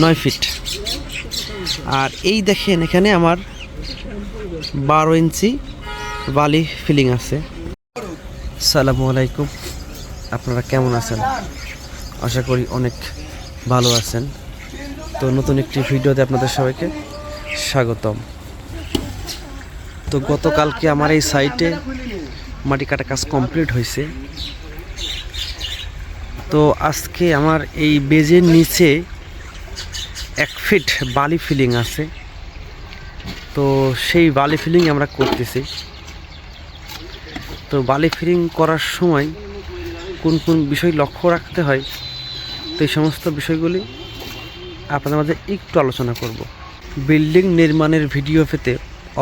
নয় ফিট আর এই দেখেন এখানে আমার বারো ইঞ্চি বালি ফিলিং আছে। সালামু আলাইকুম। আপনারা কেমন আছেন? আশা করি অনেক ভালো আছেন। তো নতুন একটি ভিডিওতে আপনাদের সবাইকে স্বাগতম। তো গতকালকে আমার এই সাইটে মাটি কাটা কাজ কমপ্লিট হয়েছে। তো আজকে আমার এই বেজের নিচে এক ফিট বালি ফিলিং আছে। তো সেই বালি ফিলিং আমরা করতেছি। তো বালি ফিলিং করার সময় কোন কোন বিষয় লক্ষ্য রাখতে হয়, তো এই সমস্ত বিষয়গুলি আপনাদের মাঝে একটু আলোচনা করব। বিল্ডিং নির্মাণের ভিডিও পেতে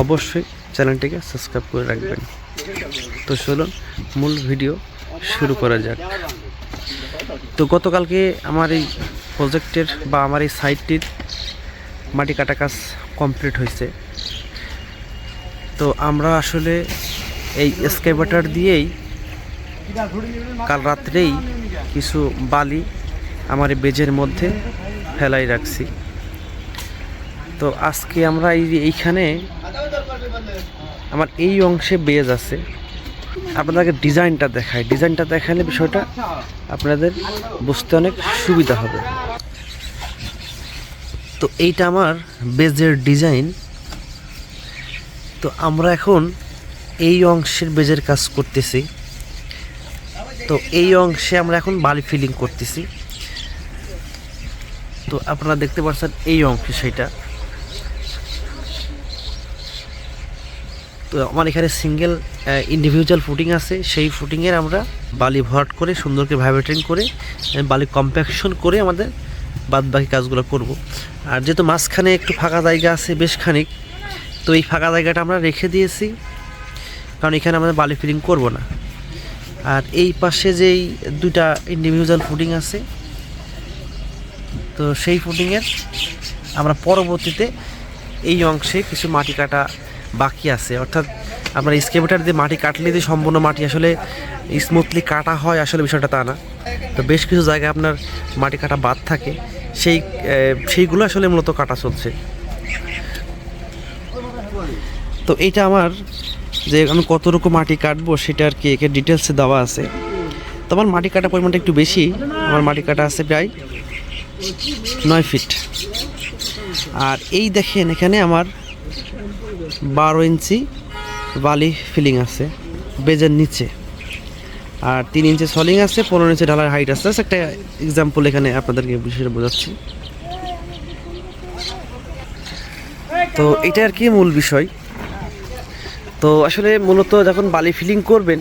অবশ্যই চ্যানেলটিকে সাবস্ক্রাইব করে রাখবেন। তো চলুন, মূল ভিডিও শুরু করা যাক। তো গতকালকে আমার এই প্রজেক্টের বা আমার এই সাইটটির মাটি কাটা কাজ কমপ্লিট হয়েছে তো আমরা আসলে এই স্কেবাটার দিয়েই কাল রাত্রেই কিছু বালি আমার এই বেজের মধ্যে ফেলাই রাখছি। তো আজকে আমরা এই এইখানে আমার এই অংশে বেজ আছে। আপনাদেরকে ডিজাইনটা দেখায় ডিজাইনটা দেখালে বিষয়টা আপনাদের বুঝতে অনেক সুবিধা হবে। তো এইটা আমার বেজের ডিজাইন। তো আমরা এখন এই অংশের বেজের কাজ করতেছি। তো এই অংশে আমরা এখন বালি ফিলিং করতেছি। তো আপনারা দেখতে পাচ্ছেন এই অংশে সেটা। তো আমার এখানে সিঙ্গেল ইন্ডিভিজুয়াল ফুটিং আছে। সেই ফুটিংয়ের আমরা বালি ভরাট করে সুন্দর করে ভাইব্রেটিং করে বালি কম্প্যাকশন করে আমাদের বাদ বাকি কাজগুলো করব। আর যেহেতু মাঝখানে একটু ফাঁকা জায়গা আছে বেশ খানিক, তো এই ফাঁকা জায়গাটা আমরা রেখে দিয়েছি, কারণ এখানে আমাদের বালি ফিলিং করব না। আর এই পাশে যেই দুইটা ইন্ডিভিজুয়াল ফুডিং আছে, তো সেই ফুডিংয়ের আমরা পরবর্তীতে এই অংশে কিছু মাটি কাটা বাকি আছে। অর্থাৎ আমরা স্কেভেটার দিয়ে মাটি কাটলে যে সম্পূর্ণ মাটি আসলে স্মুথলি কাটা হয় আসলে বিষয়টা তা না। তো বেশ কিছু জায়গায় আপনার মাটি কাটা বাদ থাকে। সেই সেইগুলো আসলে মূলত কাটা চলছে। তো এইটা আমার যে আমি কত রকম মাটি কাটবো সেটা আর কি একে ডিটেলসে দেওয়া আছে। তো আমার মাটি কাটা পরিমাণটা একটু বেশি। আমার মাটি কাটা আছে প্রায় নয় ফিট আর এই দেখেন এখানে আমার বারো ইঞ্চি বালি ফিলিং আছে, বেজের নিচে। আর তিন ইঞ্চি সলিং আছে, পনেরো ইঞ্চি ঢালার হাইট আছে। একটা এক্সাম্পল এখানে আপনাদেরকে বিষয়টা বোঝাচ্ছি। তো এটা আর কি মূল বিষয়। তো আসলে মূলত যখন বালি ফিলিং করবেন,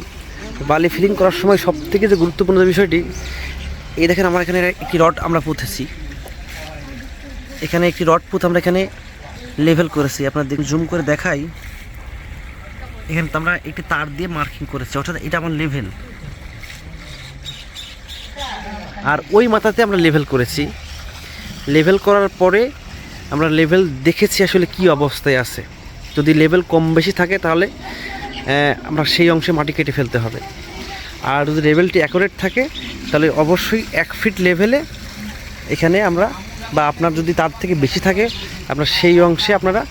বালি ফিলিং করার সময় সব থেকে যে গুরুত্বপূর্ণ বিষয়টি, এই দেখেন আমার এখানে একটি রড আমরা পুঁতেছি। এখানে একটি রড পুঁত আমরা এখানে লেভেল করেছি। আপনার জুম করে দেখাই। এখানে আমরা একটি তার দিয়ে মার্কিং করেছি, অর্থাৎ এটা আমার লেভেল আর ওই মাথাতে আমরা লেভেল করেছি। লেভেল করার পরে আমরা লেভেল দেখেছি আসলে কি অবস্থায় আছে। যদি লেভেল কম বেশি থাকে তাহলে আমরা সেই অংশে মাটি কেটে ফেলতে হবে। আর যদি লেভেলটি অ্যাকুরেট থাকে, তাহলে অবশ্যই এক ফিট লেভেলে এখানে আমরা বা আপনার যদি তার থেকে বেশি থাকে আপনার সেই অংশে আপনারা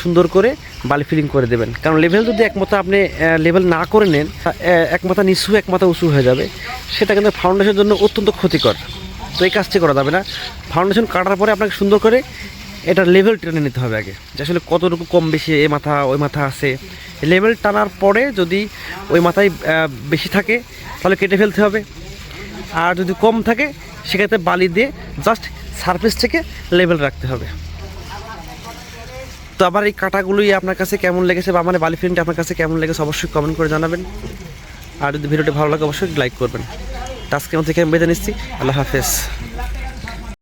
সুন্দর করে বালি ফিলিং করে দেবেন। কারণ লেভেল যদি একমাত্র আপনি লেভেল না করে নেন আহ, এক মাথা নিচু এক মাথা উঁচু হয়ে যাবে। সেটা কিন্তু ফাউন্ডেশনের জন্য অত্যন্ত ক্ষতিকর। তো এই কাজটি করা যাবে না। ফাউন্ডেশন কাটার পরে আপনাকে সুন্দর করে এটার লেভেল টেনে নিতে হবে আগে। যে আসলে কতটুকু কম বেশি এ মাথা ওই মাথা আছে। লেভেল টানার পরে যদি ওই মাথায় বেশি থাকে তাহলে কেটে ফেলতে হবে। আর যদি কম থাকে সেক্ষেত্রে বালি দিয়ে জাস্ট সারফেস থেকে লেভেল রাখতে হবে। তো আবার এই কাটাগুলোই আপনার কাছে কেমন লেগেছে বা আমার বালি ফিল্মটা আপনার কাছে কেমন লেগেছে অবশ্যই কমেন্ট করে জানাবেন। আর যদি ভিডিওটি ভালো লাগে, অবশ্যই লাইক করবেন। তো আজকে মধ্যে থেকে আমি বেঁধে নিচ্ছি। আল্লাহ হাফেজ।